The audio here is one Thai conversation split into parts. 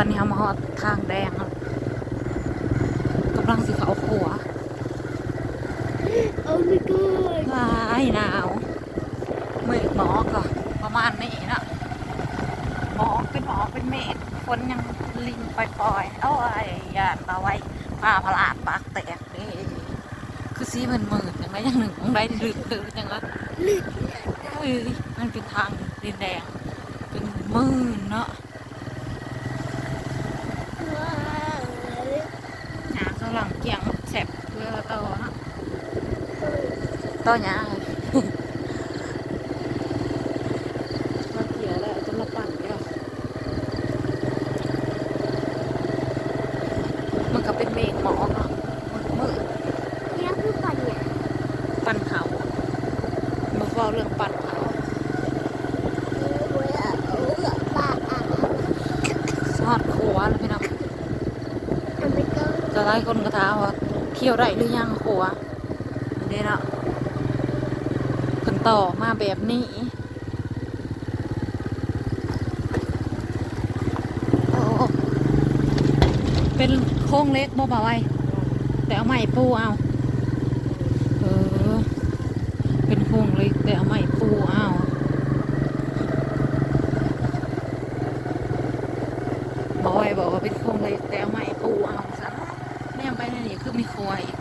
อนนี้เขามาฮอดทางแดงแล้วกำลังสิเขาขัวโอ้ my god ว้ายหนาวเมฆหมอกอะประมาณนี้นะหมอกเป็นหมอกเป็นเมฆฝนยังลิงปล่อยๆเอาไอ้ยานตาไว้ป้าพลาดปากแตกเด้คือซีมันมืดอย่างไรอย่างหนึ่งของใดลืมคือจังละลึกเอ้ยมันเป็นทางดินแดงเป็นมืดเนาะ ว้าว หนาข้างหลังเกียงแสบเพื่อโตเนาะ โตหยามาเกี่ยวแล้วจะมาปั่นเดียวมันก็เป็นเมฆหมอกเนาะมืดมืดเนี่ยคือปันเนี่ยปั่นเขามาเฝ้าเรื่องปั่นเขาเออเว้ยอะโอ้ยอะปากอะทอดขัวแล้วพี่น้องโอ้ my god จะไล่คนกระทาว่าเคี่ยวได้หรือยังขัวเด้เนาะเพิ่น ต่อมาแบบนี้เป็นโค้งเล็กบ่บ่าไว้แต่เอาใหม่ปูเอา เออ เป็นโค้งเล็กแต่เอาใหม่ปูเอาบ่ไว้บอกว่าเป็นโค้งเล็กแต่เอาไม้ปูเอาซะแนมไปในนี่คือมีครัวอีก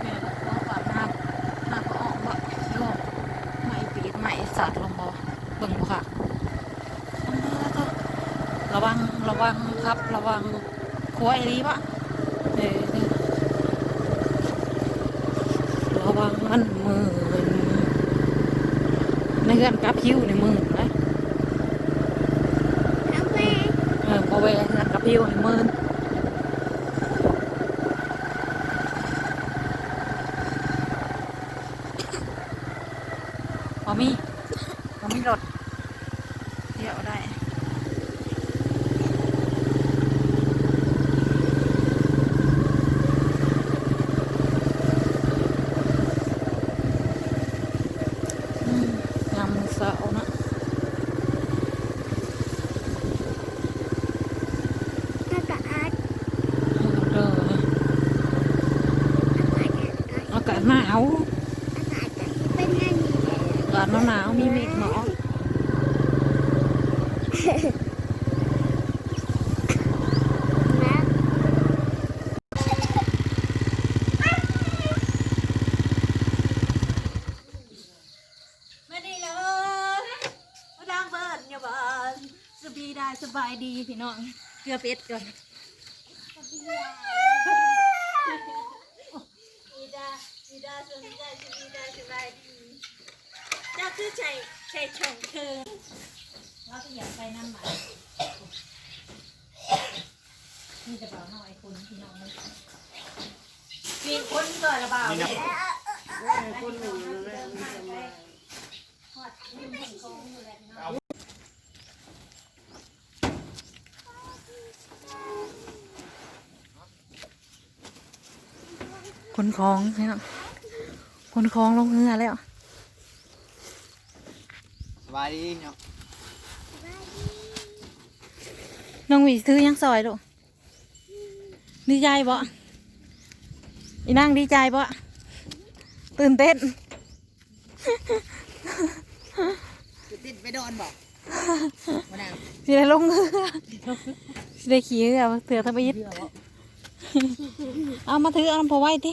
แม่บอกว่าว่าน้ำน้ำก็ออกบ่โยมไม้ปีดไม้สัตว์ลงบ่เบิ่งบ่ค่ะเอามาเถอะระวังระวังครับ ระวัง ครัวไอ้รีบะเออเออระวังมันมือในเงื่อนกับพิวในมือนะน้ำแม่เออพอเวเงื่อนกับพิวในมือพอมีพอมีรถเที่ยวได้อืมยามมื้อเสาร์นะ ถ้ากะอาด เอออากาศหนาว อากาศจะเป็นอันนี้แหละ อากาศหนาวๆมีเมฆหมอกนะไม่ดีเลยมาดังเบิร์ดอย่าบ้านสบีได้สบายดีพี่น้อง เกลือเป็ดก่อนอีดาอีดาสบายสบีได้สบายดีเจ้าคือ ใจใจชงเธอว่าก็อยากไปน้ำหมันนี่จะเบาหน่อยคนพี่น้องเลยมีคนเกิดระเบาเลยคนคลองนี่เนาะคนคลองลงเรือแล้วสบายดีเนาะน้องหวีซื้อยังซอยลูกดีใจบ่อีนั่งดีใจบ่ตื่นเต้นติดไปโดนบอกมานั่งสิได้ลงเรือสิได้ขี่เรือเถื่อทำไปยิดเอามาถือเอาพอไว้ติ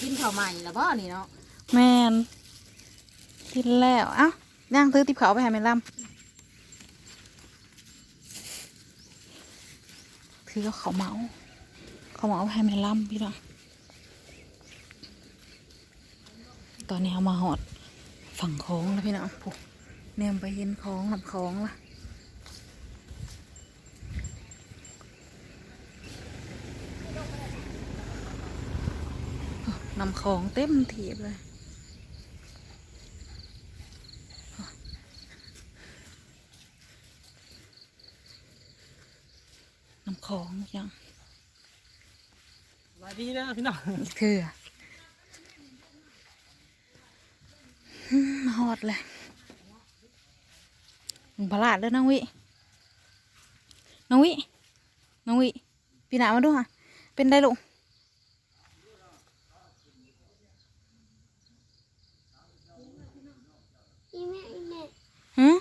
กินข้าวใหม่แล้วบ่นี่เนาะแมนกินแล้วเอ้าย่างซื้อติบเขาไปให้แม่ลำถือเขาเมาเขาเมาไปให้แม่ลำพี่น้องตอนนี้เอามาหอดฝั่งโค้งแล้วพี่น้องปุ๊เนี่ยไปเห็นโค้งลำโค้งละ นำของเต็มทีบเลยน้ำของยังสบายดีนะพี่น้องคืออืมมาหอดเลยมึงพลาดเด้อน้องวิ น้องวิ น้องวิปีหนามาดูค่ะ เป็นได้ลูก อีแม่อีแม่ หืม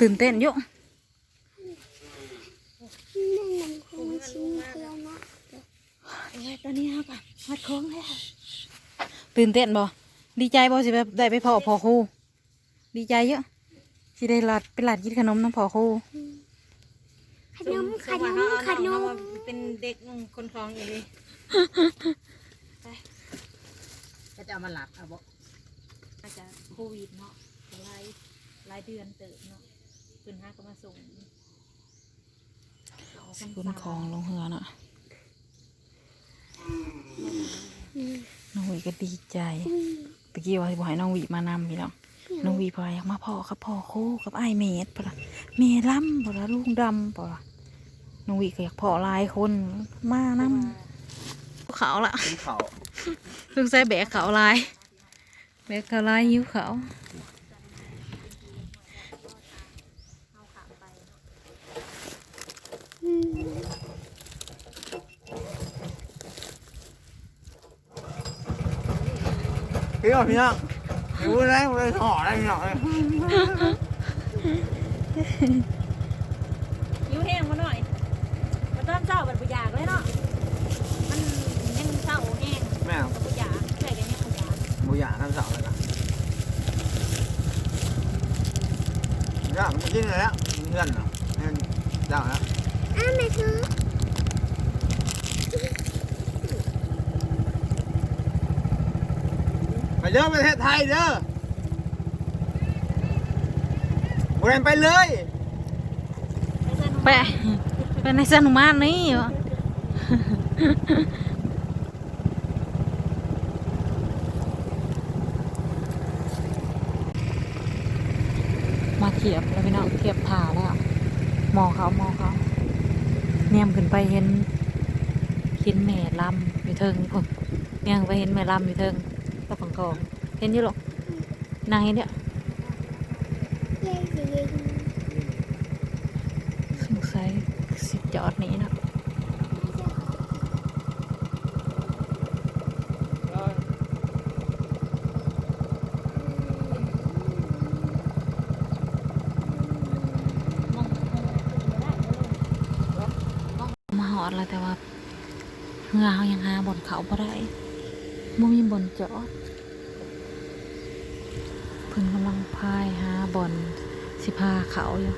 ตื่นเต้นอยู่แม่นำคงชิ้นเดียวนะตอนนี้ครับฮัดโค้งแล้วตื่นเต้นบ่ดีใจบ่สิแบบได้ไปพอพอครูดีใจเยอะสิได้หลัดไปหลัดกินขนมน้ำพอครูขนมขนมขนมเป็นเด็กคนคลองอย่างนี้ก็จะเอามาหลับเอาบ่อาจจะ โควิดเนาะหลายหลายเดือนเติบเนาะเพิ่นหาก็มาส่งสิคุณของลงเหือเนาะน้องหวีก็ดีใจตะกี้ว่าสิบ่ให้น้องหวีมานำพี่น้องน้องหวีพออยากมาพ่อกับพ่อคู่กับไอ้ายเมดปะล่ะเมล่ำปะล่ะลุงดำปะล่ะน้องหวีก็อยากพ่อหลายคนมานำเขาละกินเขาเพิ่งใส่แบกเขาลาย แบกเขาลายยิ้วเขาพี่น้องพี่น้องพี่พูดได้ผมเลยห่อได้พี่น้องเลยยิ้วแห้งมาหน่อยมาต้อนเจ้าบัดบุญยากเลยเนาะ มันยังเศร้าแห้งแม่ ยากบูอยากทำเสาเลยนะอยากกินเลยแล้วเพื่อนเนาะเพื่อนเจ้าแล้วอ้าแม่คือไปเด้อประเทศไทยเด้อบุรีไปเลยไปไปในสนุมานนี่วะมาเทียบแล้วพี่น้องเทียบผ่าแล้ว มองเขามองเขาเนี่ยมขึ้นไปเห็นเห็นแม่ลำอยู่เทิงพุ่นเนี่ยไปเห็นแม่ลำอยู่เทิงตะฝังกองเห็นอยู่หรอกนางเห็นเนี่ยเย้เย้เย้สงสัยสิจอดนี้นะมาหอดแล้วแต่ว่า เงายังหาบนเขาบ่ได้บ่มีบนจอดเพิ่นกำลังพายหาบนสิพาเขาอยู่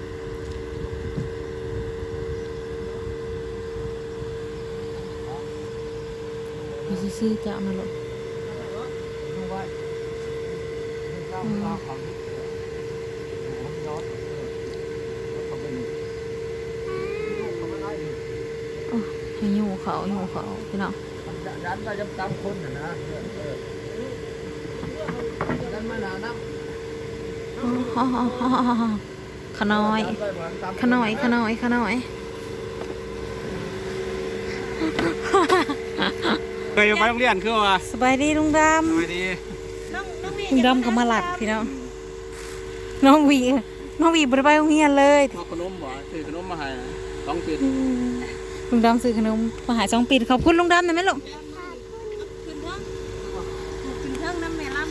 มีซื้อจะเอามาลดให้อยู่เขาอยู่เขาพี่น้องยันไปจำตามคนนะนะยันมาหนาน้ขน้อยำขน้อย ขน้อย ขน้อยเคยไปโรงเรียนคือว่าสบายดีลุงดสวัสดีน้องน้องำลุงดำก็มาหลัดพี่น้องน้องวีน้องวีบริไปโรงเรียนเลยเอาขนมบ่ซื้อขนมมาให้ต้องกิน ลุงดำซื้อขนมมาหายสองปีขอบคุณลุงดำหน่อยไหมลูกขึ้นเรื่องขึ้นเรื่องน้ำแม่ล่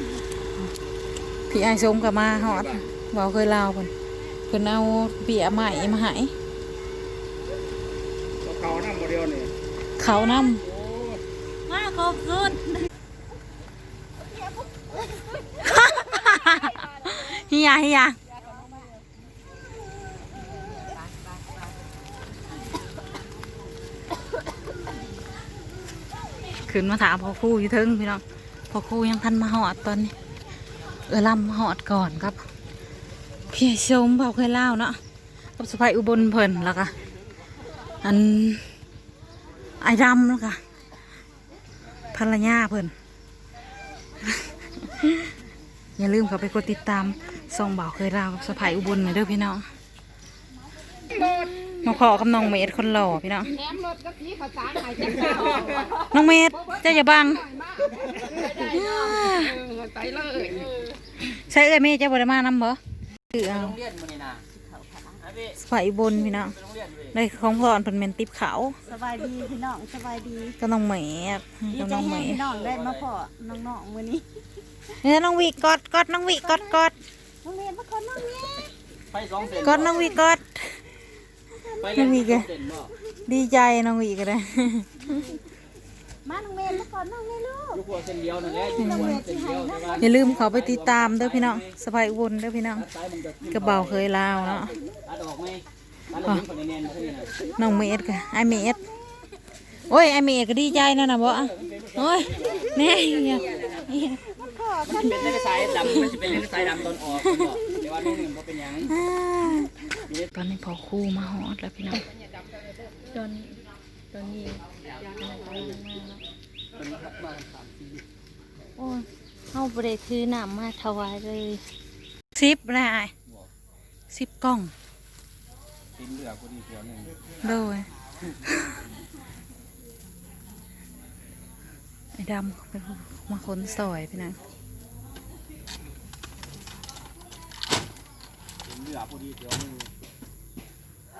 ำพี่ไอายชมกับมาหอดเบาเคยเล่าเพิ่นเพิ่นเอาเบียใหม่มาใหายเขานั่งบ่เดียวนี่เขานมาขอบคุณเฮียเฮีย ขึ้นมาถามพ่อครูอยู่ทึงพี่น้องพ่อครูยังทันมาหอดตอนนี้ เออลำหอดก่อนครับพี่ชมเบาเคยเล่าเนาะกับสะพายอุบลเพลินแล้วก็อันไอ้ดำแล้วก็ภรรยาเพลินอย่าลืมเข้าไปกดติดตามส่องเบาเคยเล่ากับสะพายอุบลหน่อยเด้อพี่น้อง มาพอกับน้องเมดคนหล่อพี่น้องแถมรถก็พี่ข้าวสารหายใจเศร้าน้องเมดเจ้าอย่าบังไปเลยใช่เอ้ยเมย์เจ้าบ่ได้มานำบ่คือเอาโรงเรียนมื้อนี้นะไอ้พี่ไฟบนพี่น้องไปโรงเรียนเว้ยได้ของพรเพิ่นแม่นติบขาวสบายดีพี่น้องสบายดีก็น้องเมดดีกับใจน้องเมแห้งดพี่น้องได้มาพอน้องๆมื้อนี้เนี่ยน้องวีกอดกอดน้องวีกอดกอดน้องเรียนมาก่อนน้องเนี่ยไปสองเส้นกอดน้องวีกอดไปเรีย นไม่มีแกสองเส้นบ่ดีใจน้องวีก็ได้มาน้องเมย์มาก่อนน้องเลยลูกอยู่ครัวเส้นเดียวนั่นแหละอยู่ครัวเส้นเดียวแต่ว่าอย่าลืมเขาไปติดตามเด้อพี่น้องสบายอุบลเด้อพี่น้องซ้ายมันจะขึ้นกระเบาเคยลาวเนาะตัดออกไหมตัดแล้วทิ้งคนแน่นๆเท่านี้นะน้องเมดก็ไอเมดโอ้ยไอเมดก็ดีใจนั่นน่ะบ่อะโอ้ยแน่เนี่ยมันเป็นเส้นสายดำมันจะเป็นเส้นสายดำตอนออกมันบอกเดี๋ยวว่าน้องหนึ่งบ่เป็นหยังอ่า ตอนนี้พอครู่มาฮอดแล้วพี่น้องตอนตอนนี้โอ้ยเข้าบริถือน้ำมาถวายเลยสิบนะไอ้สิบกล่องกินเหลือพอดีเดียวหนึ่งโดยไอ้ดำเป็นผู้มาคนซอยพี่น้องกินเหลือพอดีเดียวหนึ่ง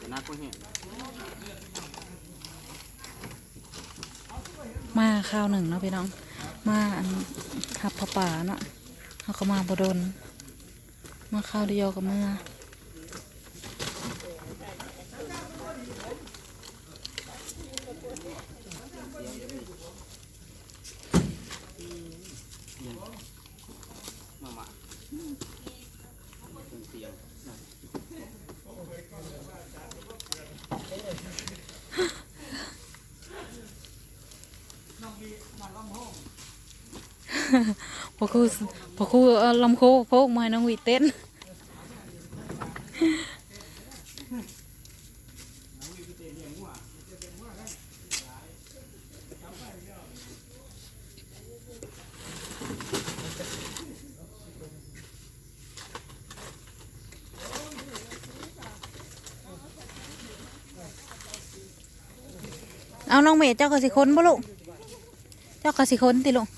จะนักกว่าเห็นมาข้าวหนึ่งเนาะพี่น้อง มาอันทับผป่าเนาะเขาก็มาบดนมาข้าวเดียวกับเมื่อ มามาเสียง พอครูพอครูเอาลำโคโพกมาให้น้องวีเต้นเอาน้องเมย์เจ้ากระสิคนบ่ลูก จ้ากระสิคนติลูก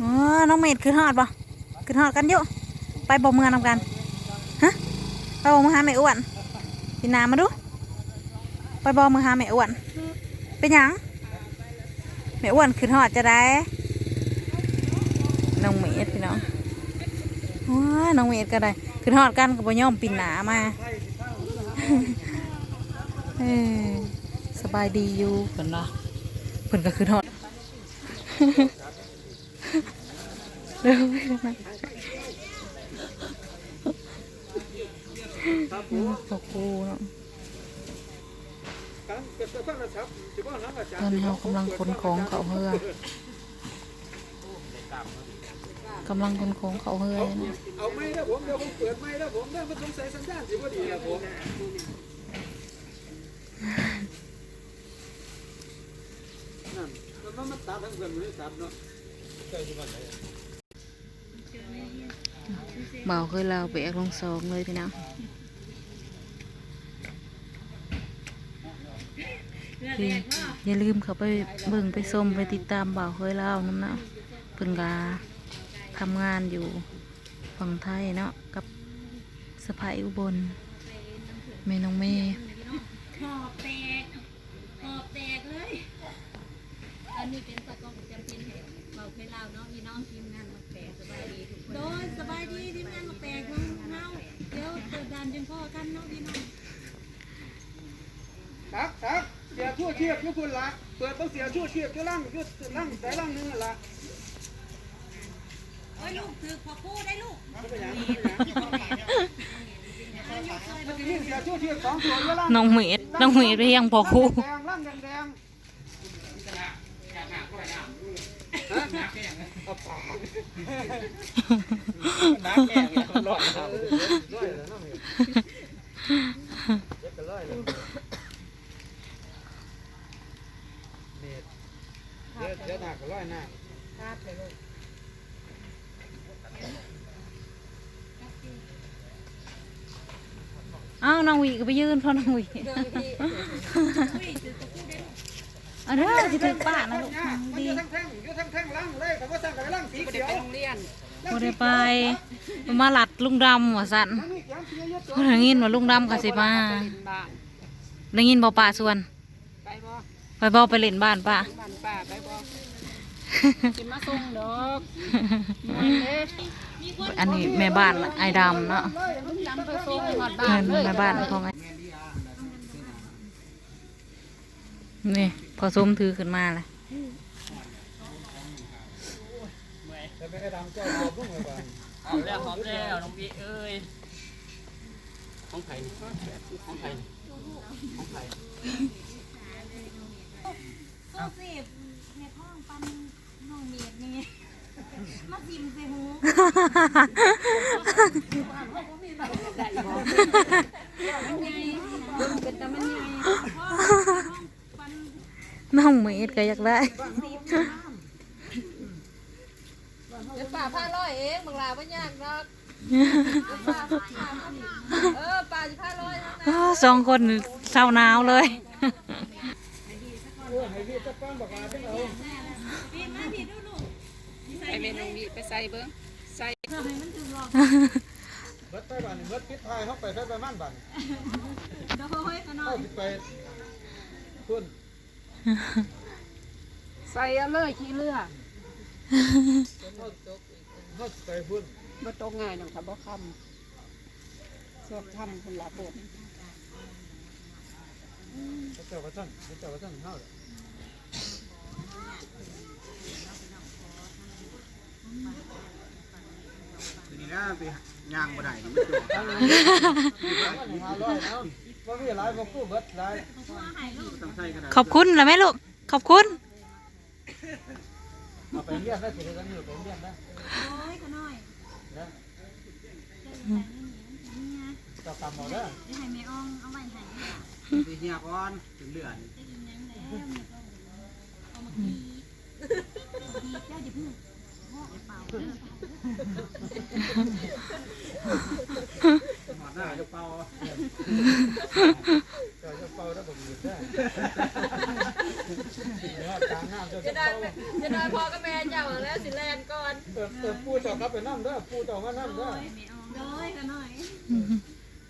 อ๋อน้องเมดขึ้นฮอดบ่ขึ้นฮอดกันอยู่ไปบ่เมืองนำกันฮะไปบ่เมืองหาแม่อ้วนพี่นามาดู ไปบ่เมืองหาแม่อ้วนเป็นยังแม่อ้วนขึ้นฮอดจะได้น้องเมดพี่น้องว้าน้องเมดก็ได้ขึ้นฮอดกันก็บ่ยอมปินหนามาเออสบายดีอยู่เพิ่นเนาะ เพิ่นก็ขึ้นฮอดเร็วไปเลยนะขอบคูเนาะตอนนี้เรากำลังขนของเขาเฮือกำลังขนของเขาเฮือเลยนะเอาไม้แล้วผมเดี๋ยวผมเปิดไม้แล้วผมเดี๋ยวมันสงสัยสัญญาณสิบ่าดีนะผมนั่น มันมันตัดทั้งเพื่อนมันตัดเนาะเบาเคยเราไปแอกลงสองเลยพี่น้องอย่าลืมเขาไปเบิ่งไปส้มไปติดตามเบาเคยเล่าน้ำเนาะเพิ่นกาทำงานอยู่ฝั่งไทยเนาะกับสะพายอุบลเมน้องเมย์ ขอบแตกขอบแตกเลย อั นนี้เป็นตะกองจำเป็นเหตุเราเคยเล่าเนาะพี่น้องทีมงานมาแปลสบายดีทุกคนโดยสบายดีทีมงานมาแปลของเฮาเดี๋ยวเปิดด่านจนพ่อกันเนาะพี่น้องครับครับเสียชั่วเชียบอยู่พุ่นละเปิดต้องเสียชั่วเชียบอยู่ล่างอยู่ล่างแต่ล่างนึงนั่นละอ้ยลูกถือพอคู่ได้ลูกน้องเวลาน้องเมดน้องเมดเรียงพอครูแดงร่างแดงน้ำแข็ง เนี่ยมันหลอดครับร้อยเลยน้องเด็กก็ร้อยเลยเม็ดเลยวเดี๋ยวหนักก็ร้อยหน้าอ้าวน้องวีก็ไปยืนเพราะน้องหวีเอันเด้อจะถึงป้านะลูกมันอยู่ทั้งแท่งอยู่ทั้งแท่งล่างเลยแต่ว่าสั่งกับล่างสีเขียวบ่ได้ไปมาหลัดลุงดำว่าสั่นมันมีเขียวเสียเยอะเพิ่นได้ยินว่าลุงดำก็สิมาได้ยินบ่ป้าส่วนไปบ่ไปบ่ไปเล่นบ้านป้าบ้านป้าไปบ่สิมาส่งดอกอันนี้แม่บ้านไอ้ดำเนาะจำไปส่งหอดเพิ่นแม่บ้านของไอ้ นี่พอส้มถือขึ้นมาเลยแต่ไม่กระดำเอาแล้วหอมแล้วน้องพี่เอ้ยของไผ่ของไผ่ของไผ่สู้สิในท้องปันน้องเมียนี่มาซิมใส่หูเป็นตะมันใหญ่ น้องเมดก็อยากได้เดี๋ยวป้าพาร้อยเองบางลาบ่ยากดอกป้าเออป้าสิพาร้อยนะอ้าวสองคนเศร้าหนาวเลยโอ้ยให้พี่จะฟังบอกว่าเป็นเอาไปเมนูนี้ไปใส่เบิ่งใส่เบิดไปบ้านนี่เบิดปิดท้ายเขาไปไปประมาณบ้านโดยขนมเขาสิไปพุ่น ใส่เอาเลยขี้เรือเขาเขาสิไปพุ่นบ่ตกง่ายดอกถ้าบ่คำสอบทำคนละบทเขาเจ้าก็สั่งเขาเจ้าก็สั่งเฮาเลยทีนี้นะไปย่างบ่ได้มันจุก ห้าร้อยเนาะบ่มีหลายบ่กู้เบิดหลายต้องใส่กระดาษขอบคุณแล้วไหมลูก ขอบคุณ เอาไปเรียนได้สิได้กันอยู่ไปเรียนได้โอ้ยขน้อยนะเจ้ากรรมเอาเด้อเดี๋ยวให้แม่อ้องเอาไว้ให้สิเฮียก่อนถึงเดือนดีเจ้าอย่าเพิ่งพ่ออย่าเป่าเด้อ หมอดหน้าจะเป่าจ้าจะเป่าได้บ่มีได้เดี๋ยวกลางน้ำเจ้าจะจะได้จะได้พอกับแม่เจ้าแล้วสิแลนก่อนเออเออปูเจ้ากลับไปน้ำเด้อปูเจ้ามาน้ำเด้อแม่อ้องโดยขน้อย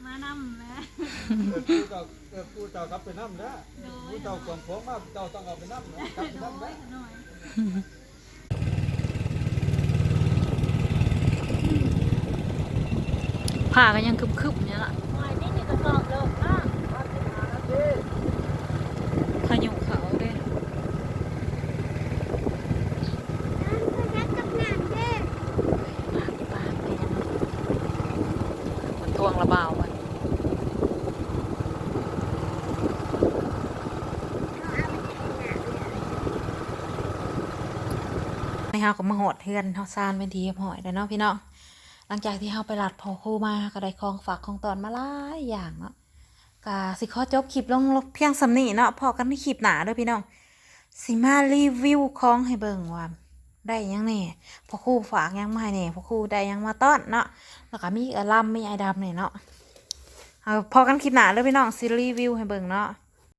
มาน้ำแล้วเออปูเจ้าเออปูเจ้ากลับไปน้ำเด้อปูเจ้าขวงของมากเจ้าต้องเอาไปน้ำนะกลับไปน้ำเด้อ ขน้อย ผ้าก็ยังคึบๆเนี่ยล่ะหอยนี่นี่ก็สอบเลิกนะพายุเขาเด้มันตวงระบาวมันในเฮาก็มาหอดเทือนเฮาซานเป็นทีเรียบหอยแล้วเนาะพี่น้องห ลังจากที่เฮาไปหลัดพอคู่มาก็ได้ของฝากของตอนมาหลายอย่างเนาะกาสิขอจบคลิปลงเพียงสำนีเนาะพอกันในคลิปหนาเด้อพี่น้องสิมารีวิวของให้เบิ่งว่าได้ยังแหน่พอครู่ฝากยังมาให้แหน่พอครู่ได้ยังมาต้อนเนาะแล้วก็มีอลัมมีไอดำเนี่ยเนาะเอาพอกันคลิปหนาเด้อพี่น้องสิรีวิวให้เบิ่งเนาะ